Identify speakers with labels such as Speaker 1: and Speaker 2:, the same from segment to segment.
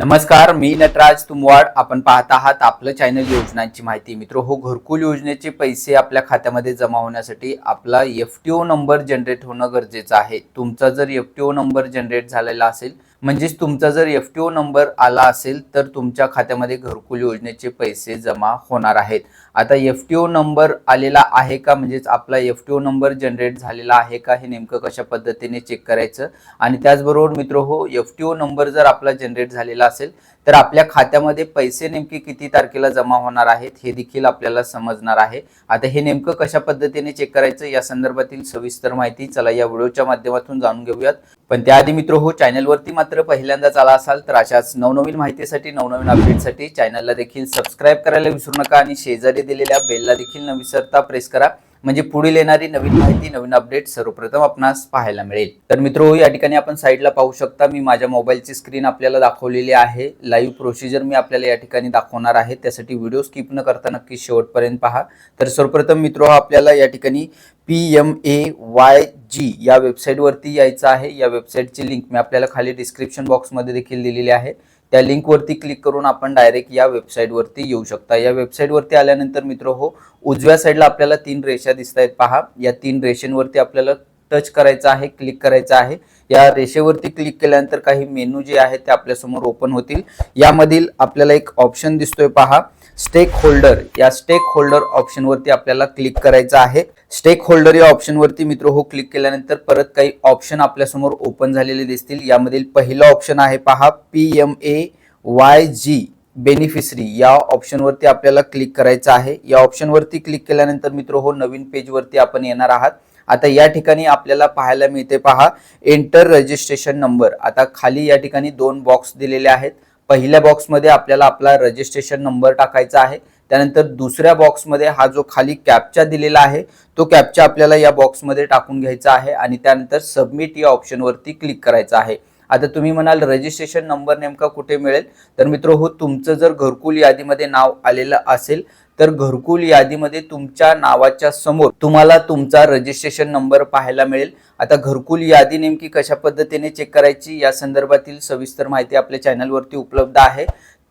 Speaker 1: नमस्कार मी नटराज तुमवाड. आपण पाहत आहात आपलं चॅनल योजनांची माहिती. मित्र हो घरकुल योजनेचे पैसे आपल्या खात्यामध्ये जमा होण्यासाठी आपला F T O number generate होणं गरजेचं आहे. तुमचा जर F T O number generate झालेला असेल म्हणजेच तुमचा जर एफ टी ओ नंबर आला असेल तर तुमच्या खात्यामध्ये घरकुल योजनेचे पैसे जमा होणार आहेत. आता एफ टी ओ नंबर आलेला आहे का? म्हणजेच आपला F T O number generate झालेला आहे का? हे नेमकं कशा पद्धतीने चेक करायचं? आणि त्याचबरोबर मित्र हो एफ टी ओ नंबर जर आपला जनरेट झालेला असेल तर आपल्या खात्यामध्ये पैसे नेमके किती तारखेला जमा होणार आहेत हे देखील आपल्याला समजणार आहे. आता हे नेमकं कशा पद्धतीने चेक करायचं या संदर्भातील सविस्तर माहिती चला या व्हिडिओच्या माध्यमातून जाणून घेऊयात. पण त्याआधी मित्र हो चॅनलवरती मात्र पहिल्यांदाच आला असाल तर अशाच नवनवीन माहितीसाठी नवनवीन अपडेटसाठी चॅनलला देखील सबस्क्राईब करायला विसरू नका आणि शेजारी दिलेल्या बेलला देखील न विसरता प्रेस करा. म्हणजे पुढील येणारी नवीन माहिती नवीन अपडेट सर्वप्रथम आपणास पाहायला मिळेल. तर मित्र या ठिकाणी आपण साईडला पाहू शकता मी माझ्या मोबाईलची स्क्रीन आपल्याला दाखवलेली आहे. लाईव्ह प्रोसिजर मी आपल्याला या ठिकाणी दाखवणार आहे. त्यासाठी व्हिडिओ स्किप न करता नक्की शेवटपर्यंत पहा. तर सर्वप्रथम मित्र आपल्याला या ठिकाणी P M A Y G या वेबसाईटवरती यायचं आहे. या वेबसाईटची लिंक मी आपल्याला खाली डिस्क्रिप्शन बॉक्समध्ये देखील दिलेली आहे. त्या लिंकवरती क्लिक करून आपण डायरेक्ट या वेबसाईटवरती येऊ शकता. या वेबसाईटवरती आल्यानंतर मित्र हो उजव्या साईडला आपल्याला तीन रेषा दिसत आहेत पहा. या तीन रेषेंवरती आपल्याला टच करायचं आहे क्लिक करायचं आहे. या रेषेवरती क्लिक केल्यानंतर काही मेनू जे आहेत ते आपल्यासमोर ओपन होतील. यामधील आपल्याला एक ऑप्शन दिसतोय पहा. स्टेक होल्डर या स्टेक होल्डर ऑप्शनवरती आपल्याला क्लिक करायचं आहे. स्टेक होल्डर या ऑप्शनवरती मित्र हो क्लिक केल्यानंतर परत काही ऑप्शन आपल्यासमोर ओपन झालेले दिसतील. यामधील पहिलं ऑप्शन आहे पहा P M A Y G beneficiary या ऑप्शनवरती आपल्याला क्लिक करायचं आहे. या ऑप्शनवरती क्लिक केल्यानंतर मित्र हो नवीन पेजवरती आपण येणार आहात. आता या ठिकाणी आपल्याला पाहायला मिळते पहा एंटर रजिस्ट्रेशन नंबर आता खाली या ठिकाणी दोन बॉक्स दिलेले आहेत. पहिल्या बॉक्समध्ये आपल्याला आपला रजिस्ट्रेशन नंबर टाकायचा आहे. त्यानंतर दुसऱ्या बॉक्समध्ये हा जो खाली कॅपचा दिलेला आहे तो कॅपचा आपल्याला या बॉक्समध्ये टाकून घ्यायचा आहे आणि त्यानंतर सबमिट या ऑप्शनवरती क्लिक करायचं आहे. आता तुम्ही म्हणाल रजिस्ट्रेशन नंबर नेमका कुठे मिळेल? तर मित्र हो तुमचं जर घरकुल यादीमध्ये नाव आलेलं असेल तर घरकुल यादीमध्ये तुमच्या नावाच्या समोर तुम्हाला तुमचा रजिस्ट्रेशन नंबर पाहायला मिळेल. आता घरकुल यादी नेमकी कशा पद्धतीने चेक करायची या संदर्भातील सविस्तर माहिती आपल्या चॅनलवरती उपलब्ध आहे.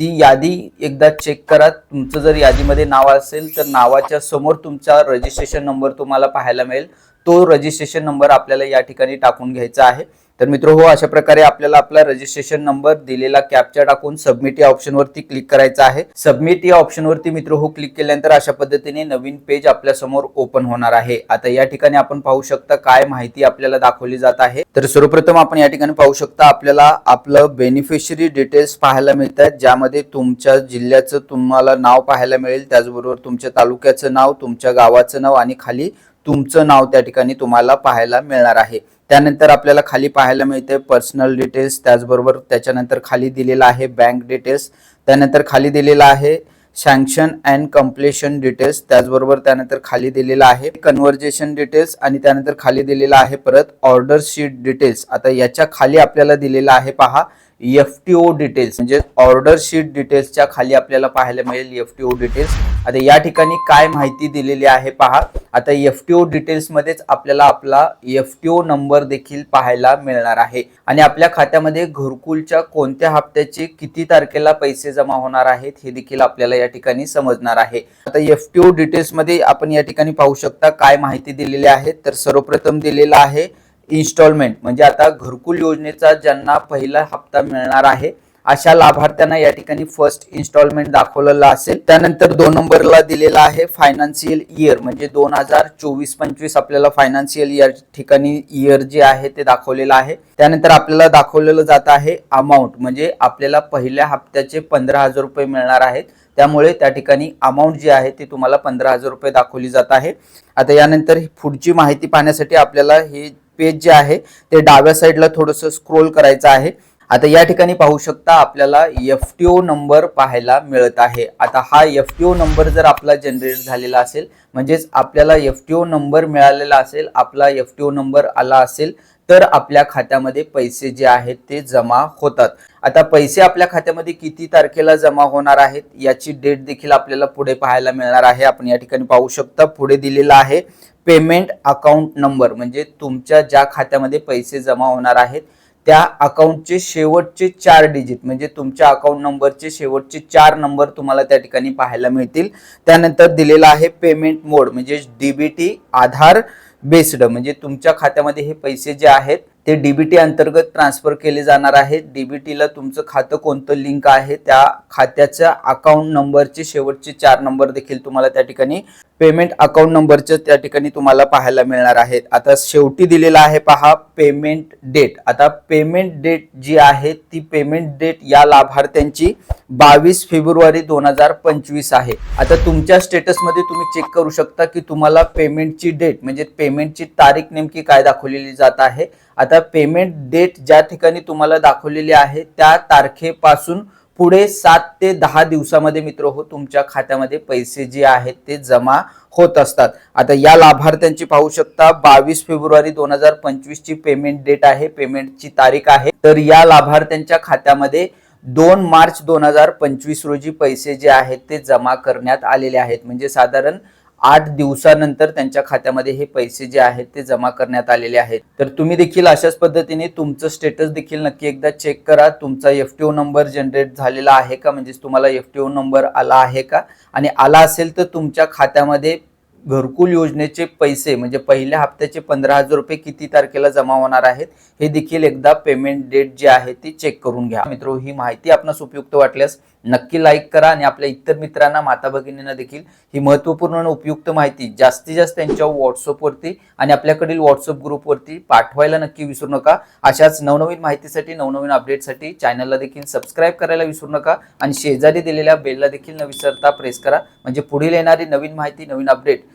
Speaker 1: ती यादी एकदा चेक करा. तुमचं जर यादीमध्ये नाव असेल तर नावाच्या समोर तुमचा रजिस्ट्रेशन नंबर तुम्हाला पाहायला मिळेल. तो रजिस्ट्रेशन नंबर आपल्याला या ठिकाणी टाकून घ्यायचा आहे. तर मित्र हो अशा प्रकारे आपल्याला आपला रजिस्ट्रेशन नंबर दिलेला कॅपचा टाकून सबमिट या ऑप्शनवरती क्लिक करायचा आहे. सबमिट या ऑप्शनवरती मित्र हो क्लिक केल्यानंतर अशा पद्धतीने नवीन पेज आपल्यासमोर ओपन होणार आहे. आता या ठिकाणी आपण पाहू शकता काय माहिती आपल्याला दाखवली जात आहे. तर सर्वप्रथम आपण या ठिकाणी पाहू शकता आपल्याला आपलं बेनिफिशरी डिटेल्स पाहायला मिळतात ज्यामध्ये तुमच्या जिल्ह्याचं तुम्हाला नाव पाहायला मिळेल. त्याचबरोबर तुमच्या तालुक्याचं नाव तुमच्या गावाचं नाव आणि खाली तुमचं नाव त्या ठिकाणी तुम्हाला पाहायला मिळणार आहे. त्यानंतर आपल्याला खाली पाहायला मिळते पर्सनल डिटेल्स त्याचबरोबर त्याच्यानंतर खाली दिलेला आहे बँक डिटेल्स त्यानंतर खाली दिलेला आहे सँक्शन अँड कम्प्लेशन डिटेल्स त्याचबरोबर त्यानंतर खाली दिलेला आहे कन्व्हर्जेशन डिटेल्स आणि त्यानंतर खाली दिलेला आहे परत ऑर्डर शीट डिटेल्स आता याच्या खाली आपल्याला दिलेला आहे पहा एफ टी ओ डिटेल्स म्हणजे ऑर्डर शीट डिटेल्सच्या खाली आपल्याला पाहायला मिळेल एफ टी ओ डिटेल्स आता या ठिकाणी काय माहिती दिलेली आहे पहा. आता एफ टी ओ डिटेल्समध्येच आपल्याला आपला एफ टी ओ नंबर देखील पाहायला मिळणार आहे. आणि आपल्या खात्यामध्ये घरकुलच्या कोणत्या हप्त्याचे किती तारखेला पैसे जमा होणार आहेत हे देखील आपल्याला या ठिकाणी समजणार आहे. आता एफ टी ओ डिटेल्समध्ये आपण या ठिकाणी पाहू शकता काय माहिती दिलेली आहे. तर सर्वप्रथम दिलेला आहे इन्स्टॉलमेंट म्हणजे आता घरकुल योजनेचा ज्यांना पहिला हप्ता मिळणार आहे अशा लाभार्थ्यांना या ठिकाणी फर्स्ट इन्स्टॉलमेंट दाखवलेला असेल. त्यानंतर दोन नंबरला दिलेला आहे फायनान्शियल इयर म्हणजे दोन हजार चोवीस पंचवीस आपल्याला फायनान्शियल इयर ठिकाणी इयर जे आहे ते दाखवलेलं आहे. त्यानंतर आपल्याला दाखवलेलं जात आहे अमाऊंट म्हणजे आपल्याला पहिल्या हप्त्याचे पंधरा हजार रुपये मिळणार आहेत. त्यामुळे त्या ठिकाणी अमाऊंट जी आहे ती तुम्हाला पंधरा हजार रुपये दाखवली जात आहे. आता यानंतर पुढची माहिती पाहण्यासाठी आपल्याला हे पेज जे आहे ते डाव्या साईडला थोडंसं स्क्रोल करायचं आहे. आता या ठिकाणी पाहू शकता आपल्याला एफ टी ओ नंबर पाहायला मिळत आहे. आता हा एफ टी ओ नंबर जर आपला जनरेट झालेला असेल म्हणजेच आपल्याला एफ टी ओ नंबर मिळालेला असेल आपला एफ टी ओ नंबर आला असेल तर आपल्या खात्यामध्ये पैसे जे आहेत ते जमा होतात. आता पैसे आपल्या खात्यामध्ये किती तारखेला जमा होणार आहेत याची डेट देखील आपल्याला पुढे पाहायला मिळणार आहे. आपण या ठिकाणी पाहू शकता पुढे दिलेला आहे पेमेंट अकाउंट नंबर म्हणजे तुमच्या ज्या खात्यामध्ये पैसे जमा होणार आहेत त्या अकाउंटचे शेवटचे चार डिजिट म्हणजे तुमच्या अकाउंट नंबरचे शेवटचे चार नंबर तुम्हाला त्या ठिकाणी पाहायला मिळतील. त्यानंतर दिलेला आहे पेमेंट मोड म्हणजे डीबीटी आधार बेस्ड म्हणजे तुमच्या खात्यामध्ये हे पैसे जे आहेत ते डीबीटी अंतर्गत ट्रान्सफर केले जाणार आहेत डीबीटीला तुमचं खातं कोणतं लिंक आहे? त्या खात्याच्या अकाउंट नंबरचे शेवटचे चार नंबर देखील तुम्हाला त्या ठिकाणी पेमेंट अकाउंट नंबरचे त्या ठिकाणी तुम्हाला पाहायला मिळणार आहेत. आता शेवटी दिलेला आहे पहा पेमेंट डेट आता पेमेंट डेट जी आहे ती पेमेंट डेट या लाभार्थ्यांची बावीस फेब्रुवारी दोन हजार पंचवीस आहे. आता तुमच्या स्टेटसमध्ये तुम्ही चेक करू शकता की तुम्हाला पेमेंटची डेट म्हणजे पेमेंटची तारीख नेमकी काय दाखवलेली जात आहे. आता पेमेंट डेट ज्या ठिकाणी तुम्हाला दाखवलेली आहे त्या तारखेपासून पुढे सात ते दहा दिवसामध्ये मित्र हो तुमच्या खात्यामध्ये पैसे जे आहेत ते जमा होत असतात. आता या लाभार्थ्यांची पाहू शकता बावीस फेब्रुवारी दोन हजार पंचवीस ची पेमेंट डेट आहे पेमेंटची तारीख आहे. तर या लाभार्थ्यांच्या खात्यामध्ये दोन मार्च दोन हजार पंचवीस रोजी पैसे जे आहेत ते जमा करण्यात आलेले आहेत. म्हणजे साधारण आठ दिवसानंतर त्यांच्या खात्यामध्ये हे पैसे जे आहेत ते जमा करण्यात आलेले आहेत. तर तुम्ही देखील अशाच पद्धतीने तुमचं स्टेटस देखील नक्की एकदा चेक करा. तुमचा F T O number generate झालेला आहे का? म्हणजेच तुम्हाला एफ टी ओ नंबर आला आहे का? आणि आला असेल तर तुमच्या खात्यामध्ये घरकुल योजनेचे पैसे म्हणजे पहिल्या हप्त्याचे पंधरा हजार रुपये किती तारखेला जमा होणार आहेत हे देखील एकदा पेमेंट डेट जी आहे ती चेक करून घ्या. मित्र ही माहिती आपणास उपयुक्त वाटल्यास नक्की लाईक करा आणि आपल्या इतर मित्रांना माता भगिनींना देखील ही महत्त्वपूर्ण आणि उपयुक्त माहिती जास्तीत जास्त त्यांच्या व्हॉट्सअपवरती आणि आपल्याकडील व्हॉट्सअप ग्रुपवरती पाठवायला नक्की विसरू नका. अशाच नवनवीन माहितीसाठी नवनवीन अपडेटसाठी चॅनलला देखील सबस्क्राईब करायला विसरू नका आणि शेजारी दिलेल्या बेलला देखील न विसरता प्रेस करा. म्हणजे पुढील येणारी नवीन माहिती नवीन अपडेट